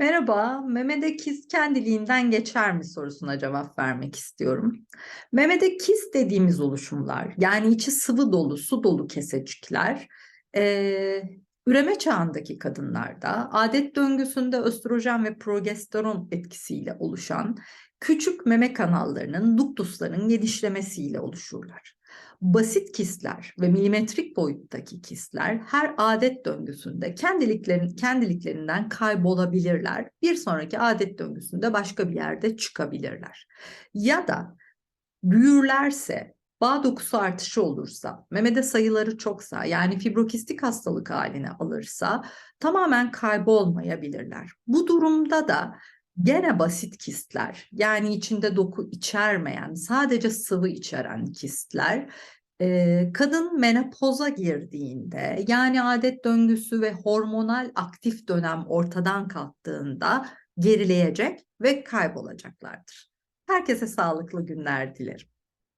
Merhaba, memede kist kendiliğinden geçer mi sorusuna cevap vermek istiyorum. Memede kist dediğimiz oluşumlar, yani içi sıvı dolu, su dolu kesecikler, eee, üreme çağındaki kadınlarda adet döngüsünde östrojen ve progesteron etkisiyle oluşan küçük meme kanallarının, duktusların genişlemesiyle oluşurlar. Basit kistler ve milimetrik boyuttaki kistler her adet döngüsünde kendiliklerin, kendiliklerinden kaybolabilirler. Bir sonraki adet döngüsünde başka bir yerde çıkabilirler. Ya da büyürlerse, bağ dokusu artışı olursa, memede sayıları çoksa yani fibrokistik hastalık haline alırsa tamamen kaybolmayabilirler. Bu durumda da Gene basit kistler yani içinde doku içermeyen sadece sıvı içeren kistler kadın menopoza girdiğinde yani adet döngüsü ve hormonal aktif dönem ortadan kalktığında gerileyecek ve kaybolacaklardır. Herkese sağlıklı günler dilerim.